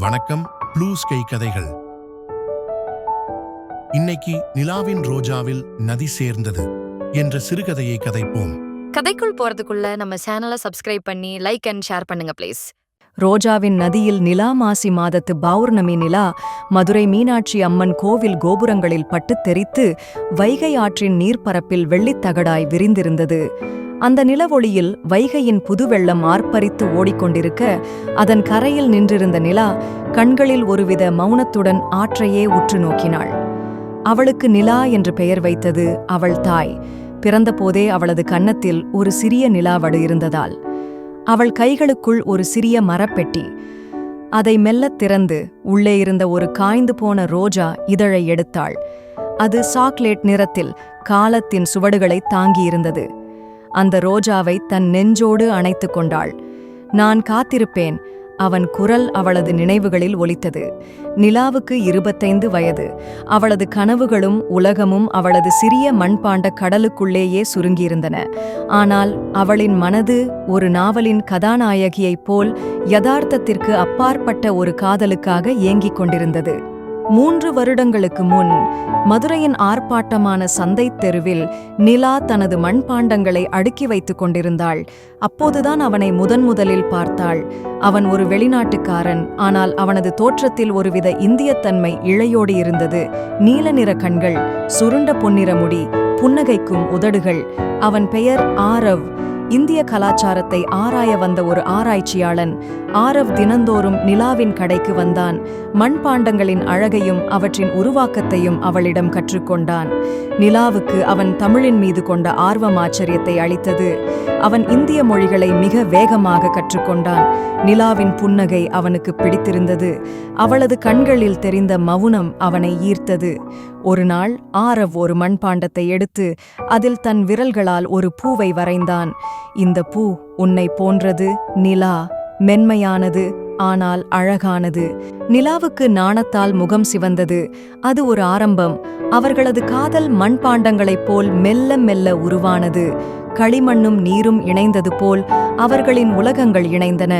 வணக்கம் blue sky கதைகள். இன்னைக்கு நிலாவின் ரோஜாவில் நதி சேர்ந்தது என்ற சிறுகதையை கதைப்போம். கதைக்குள் போறதுக்குள்ள நம்ம சேனலை சப்ஸ்கிரைப் பண்ணி லைக் அண்ட் ஷேர் பண்ணுங்க ப்ளீஸ் ரோஜாவின் நதியில் நிலா மாசி மாதத்து பௌர்ணமி நிலா மதுரை மீனாட்சி அம்மன் கோவில் கோபுரங்களில் பட்டுத் தெரித்து வைகை ஆற்றின் நீர்ப்பரப்பில் வெள்ளித்தகடாய் விரிந்திருந்தது. அந்த நிலவொளியில் வைகையின் புதுவெள்ளம் ஆர்ப்பரித்து ஓடிக்கொண்டிருக்க அதன் கரையில் நின்றிருந்த நிலா கண்களில் ஒருவித மௌனத்துடன் ஆற்றையே உற்று நோக்கினாள். அவளுக்கு நிலா என்று பெயர் வைத்தது அவள் தாய். பிறந்தபோதே அவளது கன்னத்தில் ஒரு சிறிய நிலாவடு இருந்ததால். அவள் கைகளுக்குள் ஒரு சிறிய மரப்பெட்டி. அதை மெல்லத் திறந்து உள்ளே இருந்த ஒரு காய்ந்து போன ரோஜா இதழை எடுத்தாள். அது சாக்லேட் நிறத்தில் காலத்தின் சுவடுகளை தாங்கியிருந்தது. அந்த ரோஜாவை தன் நெஞ்சோடு அணைத்துக் கொண்டாள். நான் காத்திருப்பேன். அவன் குரல் அவளது நினைவுகளில் ஒலித்தது. நிலாவுக்கு இருபத்தைந்து வயது. அவளது கனவுகளும் உலகமும் அவளது சிறிய மண்பாண்ட கடலுக்குள்ளேயே சுருங்கியிருந்தன. ஆனால் அவளின் மனது ஒரு நாவலின் கதாநாயகியைப் போல் யதார்த்தத்திற்கு அப்பாற்பட்ட ஒரு காதலுக்காக ஏங்கிக் கொண்டிருந்தது. மூன்று வருடங்களுக்கு முன் மதுரையின் ஆர்ப்பாட்டமான சந்தைத் தெருவில் நிலா தனது மண்பாண்டங்களை அடுக்கி வைத்துக் கொண்டிருந்தாள். அப்போதுதான் அவனை முதன் முதலில் பார்த்தாள். அவன் ஒரு வெளிநாட்டுக்காரன். ஆனால் அவனது தோற்றத்தில் ஒருவித இந்தியத்தன்மை இழையோடி இருந்தது. நீல நிற கண்கள் சுருண்ட பொன்னிற முடி புன்னகைக்கும் உதடுகள். அவன் பெயர் ஆரவ். இந்திய கலாச்சாரத்தை ஆராய வந்த ஒரு ஆராய்ச்சியாளன் ஆரவ் தினந்தோறும் நிலாவின் கடைக்கு வந்தான். மண்பாண்டங்களின் அழகையும் அவற்றின் உருவாக்கத்தையும் அவளிடம் கற்றுக்கொண்டான். நிலாவுக்கு அவன் தமிழின் மீது கொண்ட ஆர்வம் ஆச்சரியத்தை அளித்தது. அவன் இந்திய மொழிகளை மிக வேகமாக கற்றுக்கொண்டான். நிலாவின் புன்னகை அவனுக்கு பிடித்திருந்தது. அவளது கண்களில் தெரிந்த மவுனம் அவனை ஈர்த்தது. ஒரு நாள் ஆரவ் ஒரு மண்பாண்டத்தை எடுத்து அதில் தன் விரல்களால் ஒரு பூவை வரைந்தான். இந்த பூ உன்னை போன்றது நிலா மென்மையானது ஆனால் அழகானது. நிலாவுக்கு நாணத்தால் முகம் சிவந்தது. அது ஒரு ஆரம்பம். அவர்களது காதல் மண்பாண்டங்களைப் போல் மெல்ல மெல்ல உருவானது. களிமண்ணும் நீரும் இணைந்தது போல் அவர்களின் உலகங்கள் இணைந்தன.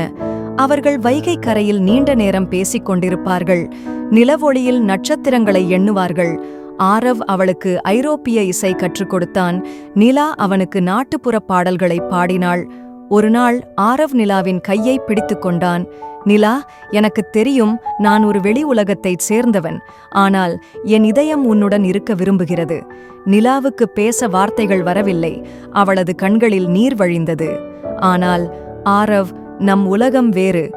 அவர்கள் வைகை கரையில் நீண்ட நேரம் பேசிக் கொண்டிருப்பார்கள். நிலவொளியில் நட்சத்திரங்களை எண்ணுவார்கள். ஆரவ் அவளுக்கு ஐரோப்பிய இசை கற்றுக் கொடுத்தான். நிலா அவனுக்கு நாட்டுப்புற பாடல்களை பாடினாள். ஒரு நாள் ஆரவ் நிலாவின் கையை பிடித்துக் கொண்டான். நிலா எனக்குத் தெரியும் நான் ஒரு வெளி உலகத்தைச் சேர்ந்தவன். ஆனால் என் இதயம் உன்னுடன் இருக்க விரும்புகிறது. நிலாவுக்கு பேச வார்த்தைகள் வரவில்லை. அவளது கண்களில் நீர் வழிந்தது. ஆனால் ஆரவ் நம் உலகம் வேறு.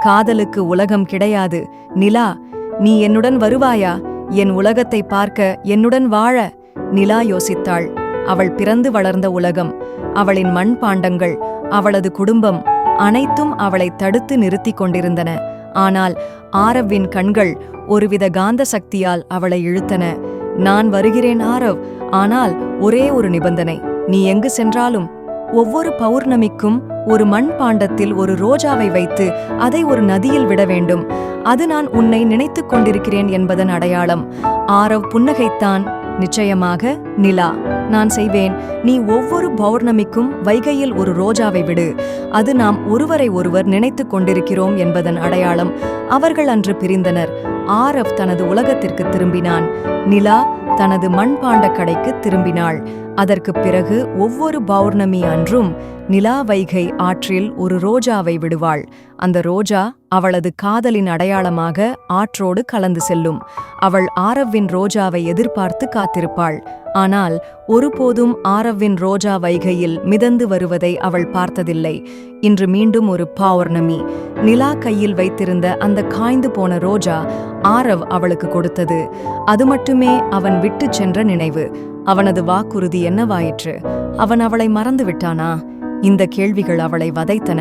காதலுக்கு உலகம் கிடையாது. நிலா நீ என்னுடன் வருவாயா? என் உலகத்தை பார்க்க என்னுடன் வாழ நிலா யோசித்தாள். அவள் பிறந்து வளர்ந்த உலகம் அவளின் மண்பாண்டங்கள் அவளது குடும்பம் அனைத்தும் அவளை தடுத்து நிறுத்திக் கொண்டிருந்தன. ஆனால் ஆரவ்வின் கண்கள் ஒருவித காந்த சக்தியால் அவளை இழுத்தன. நான் வருகிறேன் ஆரவ் ஆனால் ஒரே ஒரு நிபந்தனை. நீ எங்கு சென்றாலும் ஒவ்வொரு பௌர்ணமிக்கும் ஒரு மண் பாண்டத்தில் ஒரு ரோஜாவை வைத்து அதை ஒரு நதியில் விட வேண்டும். அது நான் உன்னை நினைத்துக் கொண்டிருக்கிறேன் என்பதன் அடையாளம். ஆரவ் புன்னகைத்தான். நிச்சயமாக நிலா நான் செய்வேன். நீ ஒவ்வொரு பௌர்ணமிக்கும் வைகையில் ஒரு ரோஜாவை விடு. அது நாம் ஒருவரை ஒருவர் நினைத்துக் கொண்டிருக்கிறோம் என்பதன் அடையாளம். அவர்கள் அன்று பிரிந்தனர். ஆரவ் தனது உலகத்திற்கு திரும்பினான். நிலா தனது மண்பாண்ட கடைக்கு திரும்பினாள். அதற்குப் பிறகு ஒவ்வொரு பௌர்ணமி அன்றும் நிலா வைகை ஆற்றில் ஒரு ரோஜாவை விடுவாள். அந்த ரோஜா அவளது காதலின் அடையாளமாக ஆற்றோடு கலந்து செல்லும். அவள் ஆரவ்வின் ரோஜாவை எதிர்பார்த்து காத்திருப்பாள். ஆனால் ஒருபோதும் ஆரவ்வின் ரோஜா வைகையில் மிதந்து வருவதை அவள் பார்த்ததில்லை. இன்று மீண்டும் ஒரு பௌர்ணமி நிலா கையில் வைத்திருந்த அந்த காய்ந்து போன ரோஜா ஆரவ் அவளுக்கு கொடுத்தது. அது மட்டுமே அவன் விட்டுச் சென்ற நினைவு. அவனது வாக்குறுதி என்னவாயிற்று? அவன் அவளை மறந்து விட்டானா இந்த கேள்விகள் அவளை வதைத்தன.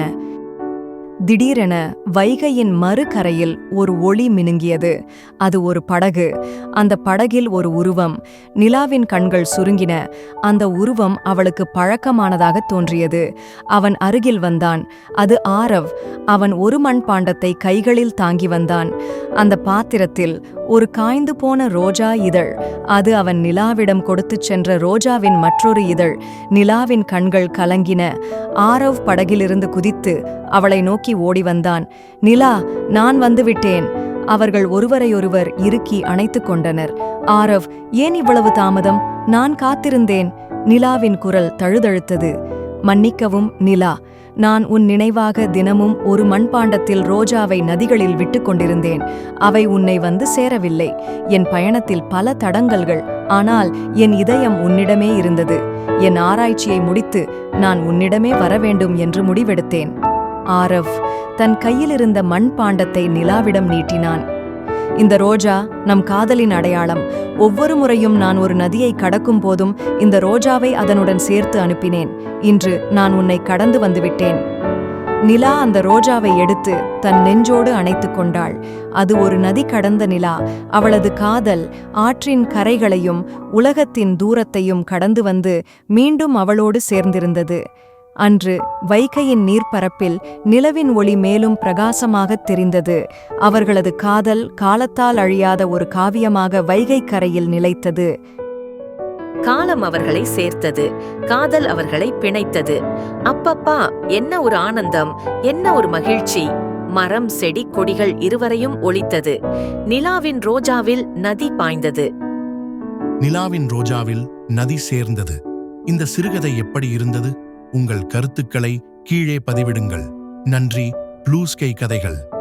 திடீரென வைகையின் மறுகரையில் ஒரு ஒளி மினுங்கியது. அது ஒரு படகு. அந்த படகில் ஒரு உருவம். நிலாவின் கண்கள் சுருங்கின. அந்த உருவம் அவளுக்கு பழக்கமானதாக தோன்றியது. அவன் அருகில் வந்தான். அது ஆரவ். அவன் ஒரு மண்பாண்டத்தை கைகளில் தாங்கி வந்தான். அந்த பாத்திரத்தில் ஒரு காய்ந்து போன ரோஜா இதழ். அது அவன் நிலாவிடம் கொடுத்துச் சென்ற ரோஜாவின் மற்றொரு இதழ். நிலாவின் கண்கள் கலங்கின. ஆரவ் படகிலிருந்து குதித்து அவளை நோக்கி ஓடி வந்தான். நிலா நான் வந்துவிட்டேன். அவர்கள் ஒருவரையொருவர் இறுக்கி அணைத்துக் கொண்டனர். ஆரவ் ஏன் இவ்வளவு தாமதம்? நான் காத்திருந்தேன். நிலாவின் குரல் தழுதழுத்தது. மன்னிக்கவும் நிலா. நான் உன் நினைவாக தினமும் ஒரு மண்பாண்டத்தில் ரோஜாவை நதிகளில் விட்டுக் கொண்டிருந்தேன். அவை உன்னை வந்து சேரவில்லை. என் பயணத்தில் பல தடங்கல்கள். ஆனால் என் இதயம் உன்னிடமே இருந்தது. என் ஆராய்ச்சியை முடித்து நான் உன்னிடமே வர வேண்டும் என்று முடிவெடுத்தேன். ஆரவ் தன் கையிலிருந்த மண்பாண்டத்தை நிலாவிடம் நீட்டினான். இந்த ரோஜா நம் காதலின் அடையாளம். ஒவ்வொரு முறையும் நான் ஒரு நதியை கடக்கும் போதும் இந்த ரோஜாவை அதனுடன் சேர்த்து அனுப்பினேன். இன்று நான் உன்னை கடந்து வந்துவிட்டேன். நிலா அந்த ரோஜாவை எடுத்து தன் நெஞ்சோடு அணைத்துக் கொண்டாள். அது ஒரு நதி கடந்த நிலா. அவளது காதல் ஆற்றின் கரைகளையும் உலகத்தின் தூரத்தையும் கடந்து வந்து மீண்டும் அவளோடு சேர்ந்திருந்தது. அன்று வைகையின் நீர்ப்பரப்பில் நிலவின் ஒளி மேலும் பிரகாசமாகத் தெரிந்தது. அவர்களது காதல் காலத்தால் அழியாத ஒரு காவியமாக வைகை கரையில் நிலைத்தது. காலம் அவர்களை சேர்த்தது. காதல் அவர்களை பிணைத்தது. அப்பப்பா என்ன ஒரு ஆனந்தம் என்ன ஒரு மகிழ்ச்சி. மரம் செடி கொடிகள் இருவரையும் ஒளித்தது நிலாவின் ரோஜாவில் நதி பாய்ந்தது. நிலாவின் ரோஜாவில் நதி சேர்ந்தது. இந்த சிறுகதை எப்படி இருந்தது? உங்கள் கருத்துக்களை கீழே பதிவிடுங்கள். நன்றி ப்ளூஸ்கை கதைகள்.